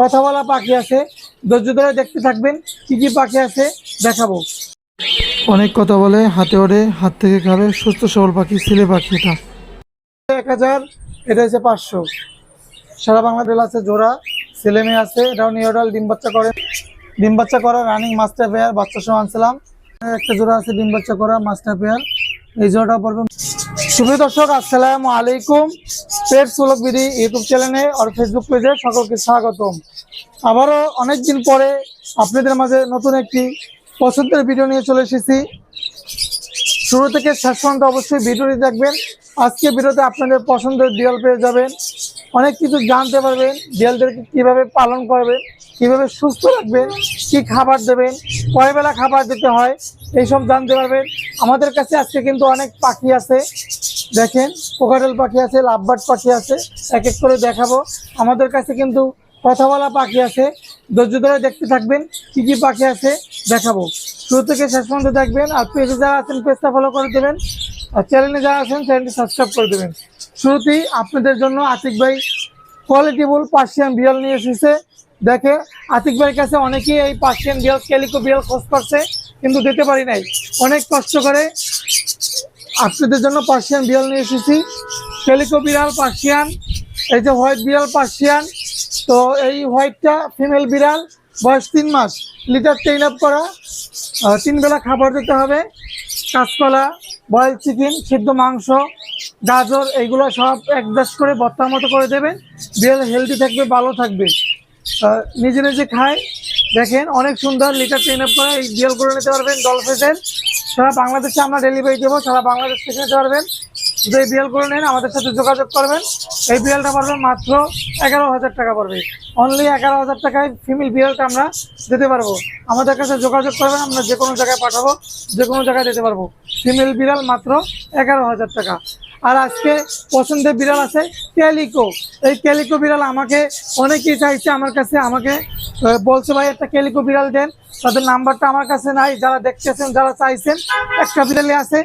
কথা বলা পাখি আছে। ধৈর্য ধরে দেখতে থাকবেন কি কি পাখি আছে দেখাবো। অনেক কথা বলে হাতে ওড়ে হাত থেকে খাবে সুস্থ সবল পাখি ছেলে পাখি এটা। এক হাজার এটা হচ্ছে পাঁচশো। সারা বাংলাদেশ আছে জোড়া। ছেলে মেয়ে আছে এটাও নিউডাল ডিম বাচ্চা করে। ডিম বাচ্চা করা রানিং মাস্টার পেয়ার বাচ্চা সহ আনছিলাম। একটা জোড়া আছে ডিম বাচ্চা করা মাস্টার পেয়ার এই জোড়াটা পড়বে সুপ্রিয় দর্শক, আসসালামু আলাইকুম। পেট সুলভ বিধি ইউটিউব চ্যানেলে আর ফেসবুক পেজে সকলকে স্বাগতম। আবারও অনেকদিন পরে আপনাদের মাঝে নতুন একটি পছন্দের ভিডিও নিয়ে চলে এসেছি। শুরু থেকে শেষ পর্যন্ত অবশ্যই ভিডিওটি দেখবেন। আজকে ভিডিওতে আপনাদের পছন্দের বিড়াল পেয়ে যাবেন। অনেক কিছু জানতে পারবেন বিড়ালদেরকে কীভাবে পালন করবেন, কীভাবে সুস্থ রাখবেন, কি খাবার দেবেন, কয় বেলা খাবার দিতে হয়, এইসব জানতে পারবেন। আমাদের কাছে আজকে কিন্তু অনেক পাখি আছে। দেখেন কোকাটেল পাখি আছে, লাভবার্ড পাখি আছে, এক এক করে দেখাবো। আমাদের কাছে কিন্তু কথা বলা পাখি আছে। ধৈর্য ধরে দেখতে থাকবেন, কি কি পাখি আছে দেখাবো। শুরু থেকে শেষ পর্যন্ত দেখবেন, আর পেজে যারা আছেন, পেজটা ফলো করে দেবেন। আর চ্যানেলে যারা আছেন চ্যানেলটি সাবস্ক্রাইব করে দেবেন। শুরুতেই আপনাদের জন্য আতিক ভাই কোয়ালিটিবল পার্সিয়ান বিড়াল নিয়ে এসেছে। দেখে, আতিক ভাইয়ের কাছে অনেকেই এই পার্সিয়ান বিড়াল ক্যালিকো বিড়াল খোঁজ করছে, কিন্তু দিতে পারি নাই। অনেক কষ্ট করে আপনাদের জন্য পার্সিয়ান বিড়াল নিয়ে এসেছি। ক্যালিকো বিড়াল পার্সিয়ান এই যে হোয়াইট বিড়াল পার্সিয়ান তো এই হোয়াইটটা ফিমেল বিড়াল, বয়স তিন মাস। লিটার ট্রেন আপ করা তিন বেলা খাবার দিতে হবে, কাঁচকলা বয়েল চিকেন, সিদ্ধ মাংস, গাজর, এইগুলো সব একদাস করে বর্তার মতো করে দেবেন। বিড়াল হেলদি থাকবে, ভালো থাকবে। নিজে নিজে খায়। দেখেন, অনেক সুন্দর লিটার ট্রেন আপ করে। এই বিড়াল করে নিতে পারবেন ডলফেসের সারা বাংলাদেশে আমরা ডেলিভারি দেবো, সারা বাংলাদেশ থেকে নিতে পারবেন। যদি এই বিড়াল করে নেন, আমাদের সাথে যোগাযোগ করবেন। এই বিড়ালটা পড়বে মাত্র এগারো হাজার টাকা পড়বে। অনলি এগারো হাজার টাকায় ফিমেল বিড়ালটা আমরা দিতে পারব। আমাদের কাছে যোগাযোগ করবেন, আমরা যে কোনো জায়গায় পাঠাবো, যে কোনো জায়গায় দিতে পারব। ফিমেল বিড়াল মাত্র এগারো হাজার টাকা। আর আজকে পছন্দের বিড়াল আছে ক্যালিকো। এই ক্যালিকো বিড়াল আমাকে অনেকেই চাইছে আমার কাছে, আমাকে বলছে, ভাই, একটা ক্যালিকো বিড়াল দেন। তাদের নাম্বারটা আমার কাছে নাই। যারা দেখতেছেন, যারা চাইছেন, একটা বিড়ালে আছে।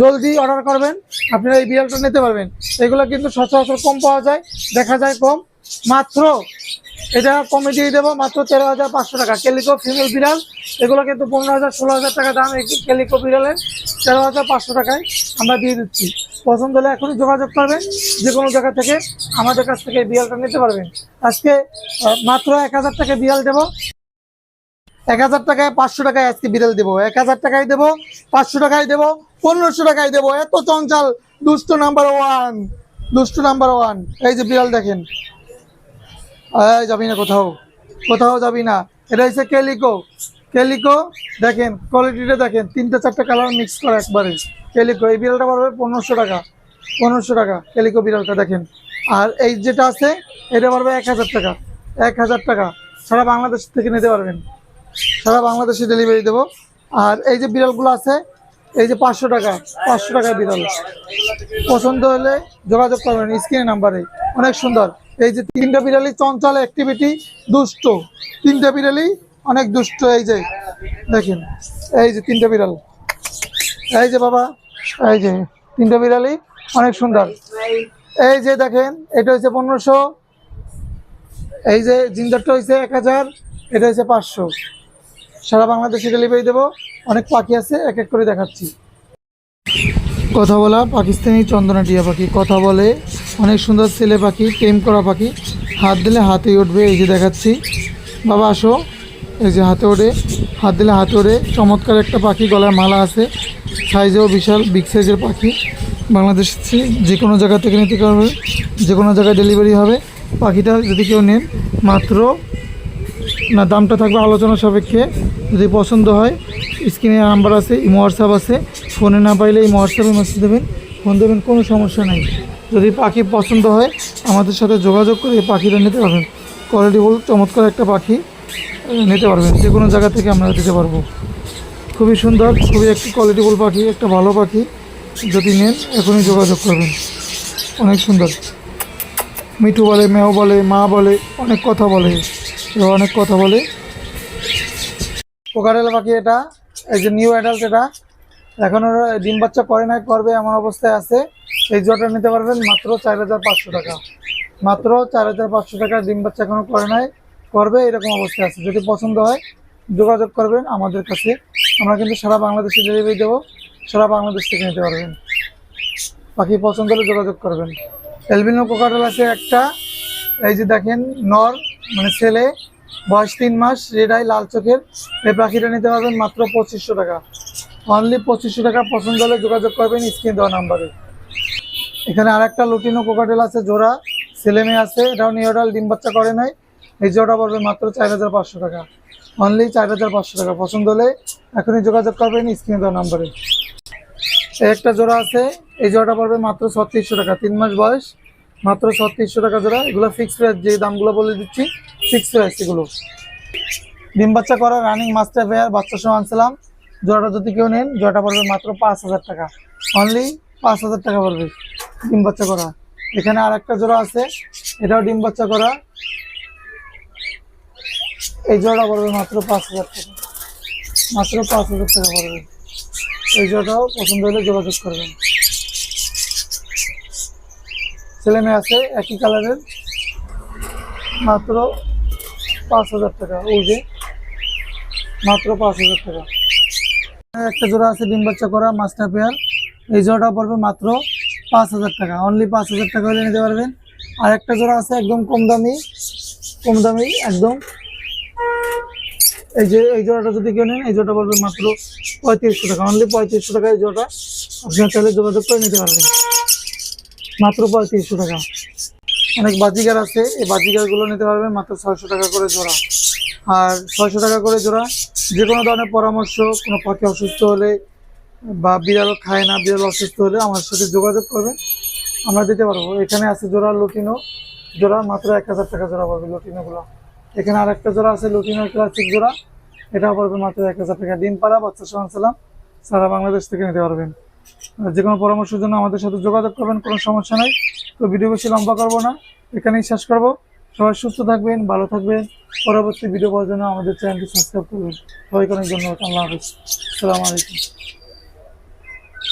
জলদি অর্ডার করবেন। আপনারা এই বিড়ালটা নিতে পারবেন। এগুলো কিন্তু সচরাচর কম পাওয়া যায়। দেখা যায় কম। মাত্র এটা কমে দিয়ে দেবো মাত্র তেরো হাজার পাঁচশো টাকা। ক্যালিকো ফিমেল বিড়াল, এগুলো কিন্তু পনেরো হাজার, ষোলো হাজার টাকা দাম এই ক্যালিকো বিড়ালের। তেরো হাজার পাঁচশো টাকায় আমরা দিয়ে দিচ্ছি। পছন্দ হলে এখনই যোগাযোগ করবেন, যে কোনো জায়গা থেকে আমাদের কাছ থেকে বিড়ালটা নিতে পারবেন। আজকে মাত্র এক হাজার টাকা বিড়াল দেবো। এক হাজার টাকায় পাঁচশো টাকায় আজকে বিড়াল দেবো। এক হাজার টাকায় দেবো, পাঁচশো টাকায় দেবো, পনেরোশো টাকায় দেবো। এত চঞ্চল, দুষ্ট নাম্বার ওয়ান দুষ্ট নাম্বার ওয়ান এই যে বিড়াল দেখেন যাবি না কোথাও? কোথাও যাবি না। এটা হচ্ছে কেলিকো। কেলিকো, দেখেন, কোয়ালিটিটা দেখেন, তিনটে চারটে কালার মিক্স করা একবারে। কেলিকো, এই বিড়ালটা পড়বে পনেরোশো টাকা। পনেরোশো টাকা, কেলিকো বিড়ালটা, দেখেন। আর এই যেটা আছে, এটা পড়বে এক হাজার টাকা। এক হাজার টাকা। সারা বাংলাদেশ থেকে নিতে পারবেন। সারা বাংলাদেশে ডেলিভারি দেবো। আর এই যে বিড়ালগুলো আছে, এই যে পাঁচশো টাকা পাঁচশো টাকা বিড়াল। পছন্দ হলে যোগাযোগ করবেন স্ক্রিনের নাম্বারে। অনেক সুন্দর। এই যে তিনটা বিড়ালি চঞ্চল অ্যাক্টিভিটি দুষ্ট। তিনটা বিড়ালি অনেক দুষ্ট, এই যে, দেখেন, এই যে তিনটা বিড়াল। এই যে বাবা, এই যে তিনটা বিড়ালি অনেক সুন্দর। এই যে দেখেন, এটা হচ্ছে পনেরোশো। এই যে জিন্দারটা হয়েছে এক হাজার, এটা হচ্ছে পাঁচশো। সারা বাংলাদেশে ডেলিভারি দেবো। অনেক পাখি আছে, এক এক করে দেখাচ্ছি। কথা বলা পাকিস্তানি চন্দনা টিয়া পাখি, কথা বলে অনেক সুন্দর ছেলে পাখি, টেম করা পাখি। হাত দিলে হাতেই উঠবে, এই যে দেখাচ্ছি। বাবা, আসো। এই যে হাতে ওঠে হাত দিলে হাতে ওঠে চমৎকার একটা পাখি, গলায় মালা আছে। সাইজেও বিশাল, বিগ সাইজের পাখি। বাংলাদেশ যে কোনো জায়গা থেকে নিতে পারবে। যে কোনো জায়গায় ডেলিভারি হবে। পাখিটা যদি কেউ নেন, মাত্র না, দামটা থাকবে আলোচনা সাপেক্ষে। যদি পছন্দ হয়, স্ক্রিনে নাম্বার আছে, ইমো, হোয়াটসঅ্যাপ আছে। ফোনে না পাইলে এই হোয়াটসঅ্যাপে মেসেজ দেবেন, ফোন দেবেন, কোনো সমস্যা নাই। যদি পাখি পছন্দ হয়, আমাদের সাথে যোগাযোগ করে এই পাখিটা নিতে পারবেন। কোয়ালিটিফুল চমৎকার একটা পাখি নিতে পারবেন। যে কোনো জায়গা থেকে আমরা দিতে পারব। খুবই সুন্দর, খুবই একটি কোয়ালিটিফুল পাখি, একটা ভালো পাখি। যদি নেন, এখনই যোগাযোগ করবেন। অনেক সুন্দর। মিঠু বলে মেও বলে, মা বলে, অনেক কথা বলে। অনেক কথা বলে। পোকারেল পাখি এটা, এই যে নিউ অ্যাডাল্ট এটা এখন ওরা ডিম বাচ্চা করে নাই, করবে এমন অবস্থায় আছে। এই জোটা নিতে পারবেন মাত্র চার হাজার পাঁচশো টাকা। মাত্র চার হাজার পাঁচশো টাকা ডিম বাচ্চা এখনও করে নাই, করবে এরকম অবস্থায় আছে। যদি পছন্দ হয়, যোগাযোগ করবেন আমাদের কাছে। আমরা কিন্তু সারা বাংলাদেশে ডেলিভারি দেবো, সারা বাংলাদেশ থেকে নিতে পারবেন। পাখি পছন্দ হলে যোগাযোগ করবেন। এলবিনো কোকাটেল আছে একটা। এই যে দেখেন, নর মানে ছেলে, বয়স তিন মাস রেডাই লাল চোখের। এই পাখিটা নিতে পারবেন মাত্র পঁচিশশো টাকা। অনলি পঁচিশশো টাকা পছন্দ হলে যোগাযোগ করবেন স্ক্রিন দেওয়া নাম্বারে। এখানে আর একটা লুটিনো কোকাটেল আছে, জোড়া। ছেলে মেয়ে আছে, এটাও নিয়োডাল ডিম বাচ্চা করে নাই। এই জোড়া পড়বে মাত্র চার হাজার পাঁচশো টাকা। অনলি চার হাজার পাঁচশো টাকা পছন্দ হলে এখনই যোগাযোগ করবেন স্ক্রিন দেওয়া নাম্বারে। একটা জোড়া আছে, এই জোড়াটা পড়বে মাত্র ছত্রিশশো টাকা। তিন মাস বয়স, মাত্র ছত্রিশশো টাকা জোড়া। এগুলো ফিক্সড প্রাইস যে দামগুলো বলে দিচ্ছি ফিক্সড প্রাইস এগুলো। ডিম বাচ্চা করা রানিং মাস্টার পেয়ার বাচ্চা সহ আনছিলাম। জোড়াটা যদি কেউ নেন, জোড়াটা পড়বে মাত্র পাঁচ হাজার টাকা। অনলি পাঁচ হাজার টাকা পড়বে ডিম বাচ্চা করা। এখানে আর একটা জোড়া আছে, এটাও ডিম বাচ্চা করা। এই জোড়া পড়বে মাত্র পাঁচ হাজার টাকা। মাত্র পাঁচ হাজার টাকা পড়বে। এই জোড়াটাও পছন্দ হলে যোগাযোগ করবেন। ছেলে মেয়ে আছে, একই কালারের। মাত্র পাঁচ হাজার টাকা, ওই যে। মাত্র পাঁচ হাজার টাকা। একটা জোড়া আছে ডিম বাচ্চা করা মাস্টার পেয়ার। এই জোড়াটা পড়বে মাত্র পাঁচ হাজার টাকা। অনলি পাঁচ হাজার টাকা হলে নিতে পারবেন। আর একটা জোড়া আছে একদম কম দামি কম দামি, একদম। এই যে, এই জোড়াটা যদি কেউ নেন, এই জোড়াটা পড়বে মাত্র পঁয়ত্রিশশো টাকা। অনলি পঁয়ত্রিশশো টাকা এই জোড়াটা। আপনার চাইলে যোগাযোগ করে নিতে পারবেন। মাত্র পঁয়ত্রিশশো টাকা। অনেক বাজিগার আছে। এই বাজিগারগুলো নিতে পারবেন মাত্র ছয়শো টাকা করে জোড়া। আর ছয়শো টাকা করে জোড়া যে কোনো ধরনের পরামর্শ, কোনো পাখি অসুস্থ হলে বা বিড়াল খায় না, বিড়াল অসুস্থ হলে আমার সাথে যোগাযোগ করবেন। আমরা দিতে পারব। এখানে আছে জোড়া লুটিনো। জোড়া মাত্র এক হাজার টাকা জোড়া পড়বে লুটিনোগুলো। এখানে আর একটা জোড়া আছে, লুটিনো ক্লাসিক জোড়া। এটা পড়বে মাত্র এক হাজার টাকা। ডিম পাড়া, বাচ্চা সহ আনছিলাম সারা বাংলাদেশ থেকে নিতে পারবেন। যে কোনো পরামর্শের জন্য আমাদের সাথে যোগাযোগ করবেন, কোনো সমস্যা নাই। তো ভিডিও বেশি লম্বা করব না। এখানেই শেষ করব। সবাই সুস্থ থাকবেন, ভালো থাকবেন। পরবর্তী ভিডিও পাওয়ার জন্য আমাদের চ্যানেলটি সাবস্ক্রাইব করবেন। সবাইকে অনেক ধন্যবাদ। আল্লাহ হাফিজ। আসসালামু আলাইকুম।